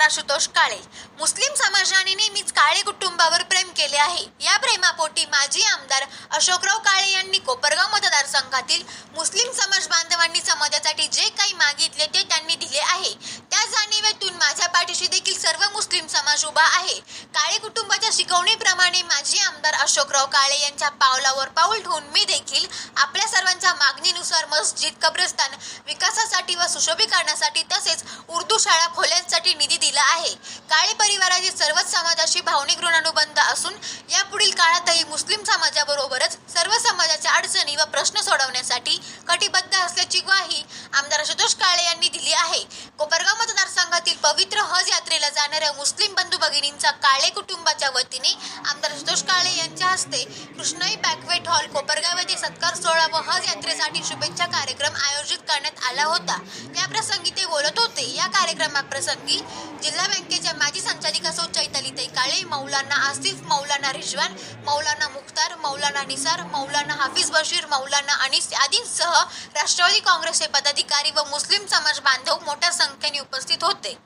आशुतोष काळे. मुस्लिम समाजाने नेहमीच काळे कुटुंबावर प्रेम केले आहे. या प्रेमापोटी माजी आमदार अशोकराव काळे यांनी कोपरगाव मतदारसंघातील मुस्लिम समाज बांधवांनी समाजासाठी जे काही मागितले ते त्यांनी दिले आहे. त्या जाणीवेतून माझ्या पाठीशी देखील सर्व मुस्लिम समाज उभा आहे. काळे कुटुंबाच्या शिकवणीप्रमाणे माजी आमदार अशोकराव काळे यांच्या पावलावर पाऊल ठेवून मी देखील आपल्या सर्वांच्या मागणीनुसार मस्जिद कब्रस्तान विकासासाठी व सुशोभीकरणासाठी तसेच उर्दू शाळा खोल्यांसाठी निधी दिला आहे. काळे परिवाराचे सर्वच समाजाशी भावनिक ऋणानुबंध असून यापुढील काळातही मुस्लिम समाजाबरोबरच सर्व समाजाच्या अडचणी व प्रश्न सोडवण्यासाठी कटिबद्ध असल्याची ग्वाही आमदार आशुतोष काळे यांनी दिली आहे. कोपरगाव मतदारसंघातील पवित्र हज यात्रेला जाणाऱ्या मुस्लिम बंधू भगिनींचा काळे कुटुंबाच्या वतीने आमदार आशुतोष काळे यांच्या हस्ते कृष्णाई बॅकवेट हॉल कोपरगाव येथे सत्कार सोहळा व हज यात्रेसाठी शुभेच्छा कार्यक्रम आयोजित करण्यात आला होता. त्याप्रसंगी ते बोलत होते या कार्यक्रमाप्रसंगी जिल्हा बँकेच्या माजी संचालिका सौ चैतालीताई काळे मौलाना आसिफ मौलाना रिजवान मौलाना मुख्तार मौलाना निसार मौलाना हाफिज बशीर मौलाना अनिस आदींसह राष्ट्रवादी काँग्रेसचे पदाधिकारी व मुस्लिम समाज बांधव मोठ्या संख्येने उपस्थित होते.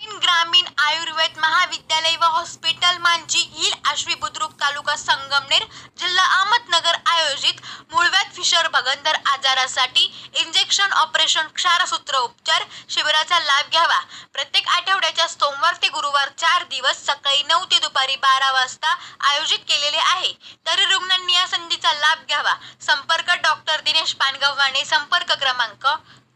ग्रामीण आयुर्वेद महाविद्यालय व हॉस्पिटल मांची हिल आश्वी बुद्रुक तालुका संगमनेर जिल्हा अहमदनगर किशोर भगंदर आजारासाठी इंजेक्शन ऑपरेशन क्षारसूत्र उपचार शिबिराचा लाभ घ्यावा. प्रत्येक आठवड्याच्या सोमवार ते गुरुवार चार दिवस सकाळी नऊ ते दुपारी बारा वाजता आयोजित केलेले आहे. तरी रुग्णांनी या संधीचा लाभ घ्यावा. संपर्क डॉक्टर दिनेश पानगव्हाणे संपर्क क्रमांक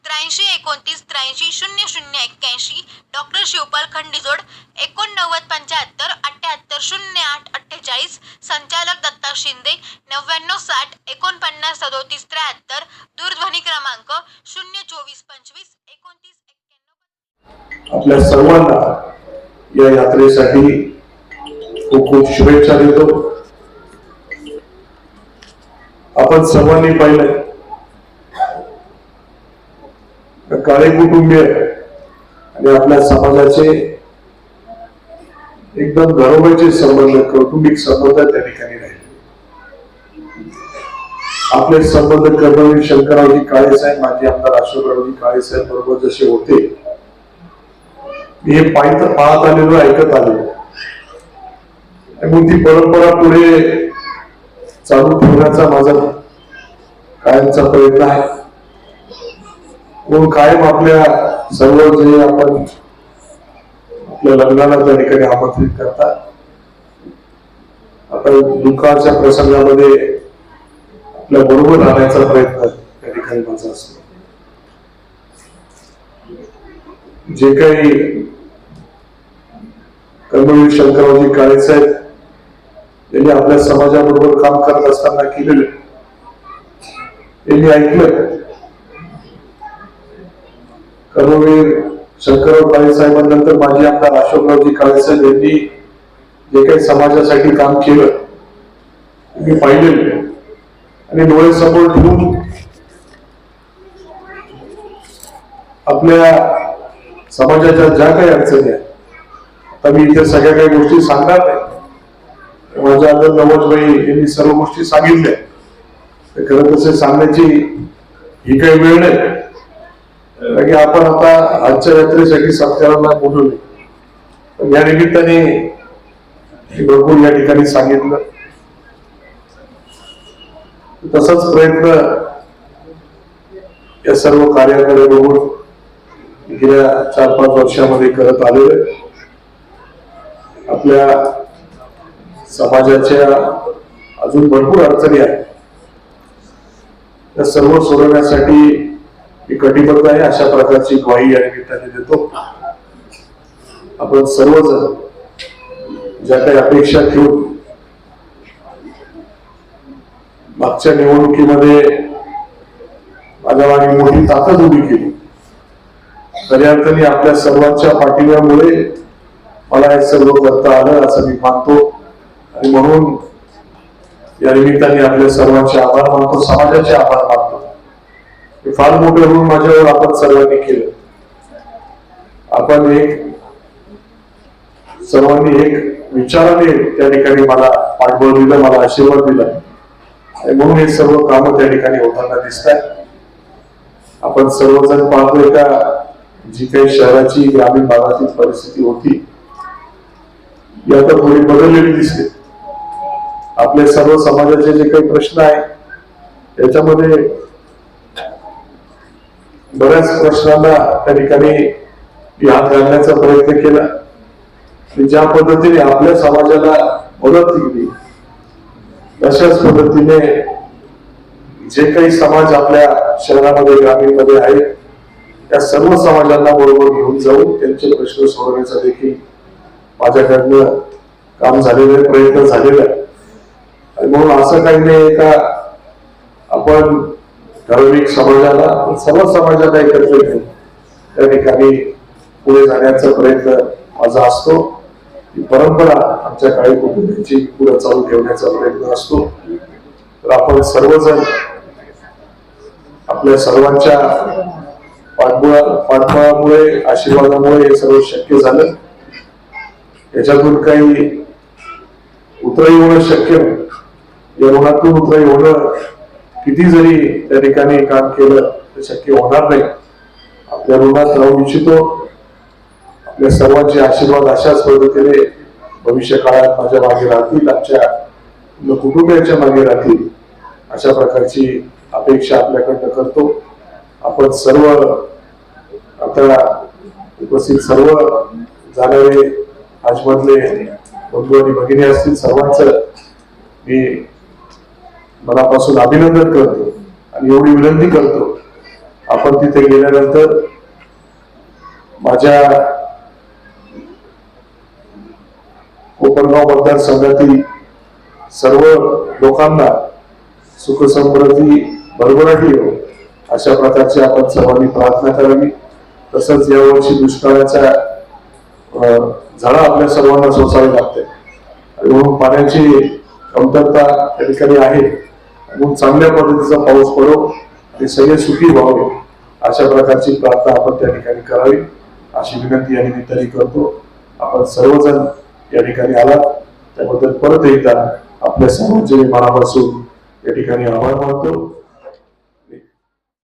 त्र्याऐंशी एकोणतीस त्र्याऐंशी शून्य शून्य एक्क्याऐंशी डॉक्टर शिवपाल खंडीजोड एकोणनव्वद पंच्याहत्तर अठ्ठ्याहत्तर शून्य आठ अठ्ठेचाळीस संचालक दत्ता शिंदे नव्याण्णव साठ एकोणपन्नास सदोतीस त्र्याहत्तर दूरध्वनी क्रमांक शून्य चोवीस पंचवीस एकोणतीस एक्क्याण्णव. आपल्या सर्वांना या यात्रेसाठी खूप खूप शुभेच्छा देतो. आपण सर्वांनी पाहिलं काळे कुटुंबीय आणि आपल्या समाजाचे एकदम घरोबरचे संबंध कौटुंबिक संबंध त्या ठिकाणी राहिले. आपले संबंध कर्मवीर शंकररावजी काळे साहेब माजी आमदार अशोकरावजी काळे साहेब बरोबर जसे होते मी हे पाहित पाहत आलेलो ऐकत आलेलो. मग ती परंपरा पुढे चालू ठेवण्याचा माझा कायमचा प्रयत्न आहे. म्हणून कायम आपल्या सर्व जे आपण आपल्या लग्नाला त्या ठिकाणी आमंत्रित करतात. आता दुःखाच्या प्रसंगामध्ये आपल्या बरोबर राहण्याचा प्रयत्न त्या ठिकाणी माझा असतो. जे काही कर्मवीर शंकररावजी काळेसाहेब यांनी आपल्या समाजाबरोबर काम करत असताना केलेलं यांनी ऐकलं. कर्मवीर शंकरराव काळेसाहेबांनंतर माजी आमदार अशोकरावजी काळेसाहेब यांनी जे काही समाजासाठी काम केलं मी पाहिलेलं. आणि डोळे समोर ठेवून आपल्या समाजाच्या ज्या काही अडचणी आहेत आता मी इथे सगळ्या काही गोष्टी सांगणार नाही. माझ्या आदर नवजबाई यांनी सर्व गोष्टी सांगितल्या. तर खरं तसे सांगण्याची ही काही वेळ नाही. कारण की आपण आता आजच्या यात्रेसाठी सत्कारांना बोलवले नये या निमित्ताने हे भरपूर या ठिकाणी सांगितलं. तसाच प्रयत्न या सर्व कार्याकडे बघून गेल्या चार पाच वर्षामध्ये करत आलेलो आहे. आपल्या समाजाच्या अजून भरपूर अडचणी आहेत त्या सर्व सोडवण्यासाठी मी कटिबद्ध आहे अशा प्रकारची ग्वाही या निमित्ताने देतो आपण सर्वजण ज्या काही अपेक्षा ठेवून मागच्या निवडणुकीमध्ये माझ्या मागे मोठी ताकद उभी केली. खऱ्या अर्थाने आपल्या सर्वांच्या पाठिंब्यामुळे मला हे सर्व करता आलं असं मी मानतो. आणि म्हणून या निमित्ताने आपल्या सर्वांचे आभार मानतो समाजाचे आभार मानतो. हे फार मोठे होऊन माझ्यावर आपण सर्वांनी केलं. आपण एक सर्वांनी एक विचाराने त्या ठिकाणी मला पाठबळ दिलं मला आशीर्वाद दिला. आणि म्हणून हे सर्व कामं त्या ठिकाणी होताना दिसत आहेत आपण सर्वजण पाहतोय का जी काही शहराची ग्रामीण भागातील परिस्थिती होती. ही आता थोडी बदललेली दिसते. आपले सर्व समाजाचे जे काही प्रश्न आहे त्याच्यामध्ये बऱ्याच प्रश्नांना त्या ठिकाणी याद हात घालण्याचा प्रयत्न केला. ज्या पद्धतीने आपल्या समाजाला मदत केली. तशाच पद्धतीने जे काही समाज आपल्या शहरामध्ये ग्रामीणमध्ये आहेत त्या सर्व समाजांना बरोबर घेऊन जाऊन त्यांचे प्रश्न सोडवण्याचा देखील माझ्याकडनं काम झालेलं आहे प्रयत्न झालेला आहे. आणि म्हणून असं काही नाही का आपण ठराविक समाजाला पण सर्व समाजाला एकत्र घेऊन त्या ठिकाणी पुढे जाण्याचा प्रयत्न माझा असतो. ही परंपरा आमच्या काळी कुटुंबाची पुढे चालू ठेवण्याचा प्रयत्न असतो. तर आपण सर्वजण आपल्या सर्वांच्या पाठबुळा पाठबळामुळे आशीर्वादामुळे हे सर्व शक्य झालं. याच्यातून काही उतराई होणं शक्य नाही या ऋणातून उतराई होणं किती जरी त्या ठिकाणी काम केलं तर शक्य होणार नाही. आपल्या ऋणात राहू इच्छितो. आपल्या सर्वांचे आशीर्वाद अशाच पद्धतीने भविष्य काळात माझ्या मागे राहतील आमच्या पूर्ण कुटुंबियाच्या मागे राहतील अशा प्रकारची अपेक्षा आपल्याकडनं करतो. आपण सर्व आता उपस्थित सर्व जाणारे आजमधले बंधू आणि भगिनी असतील सर्वांचं मी मनापासून अभिनंदन करतो आणि एवढी विनंती करतो. आपण तिथे गेल्यानंतर माझ्या कोपरगाव मतदारसंघातील सर्व लोकांना सुखसमृद्धी भरभराट भरभराटी हो. अशा प्रकारची आपण सर्वांनी प्रार्थना करावी. तसंच यावर्षी दुष्काळाच्या झाडं आपल्या सर्वांना सोसावी लागते. आणि म्हणून पाण्याची कमतरता त्या ठिकाणी आहे. म्हणून चांगल्या पद्धतीचा पाऊस पडो आणि सगळे सुखी व्हावे. अशा प्रकारची प्रार्थना आपण त्या ठिकाणी करावी. अशी विनंती या निमित्ताने करतो. आपण सर्वजण या ठिकाणी आला त्याबद्दल परत एकदा आपल्या सर्वांचे मनापासून या ठिकाणी आभार मानतो.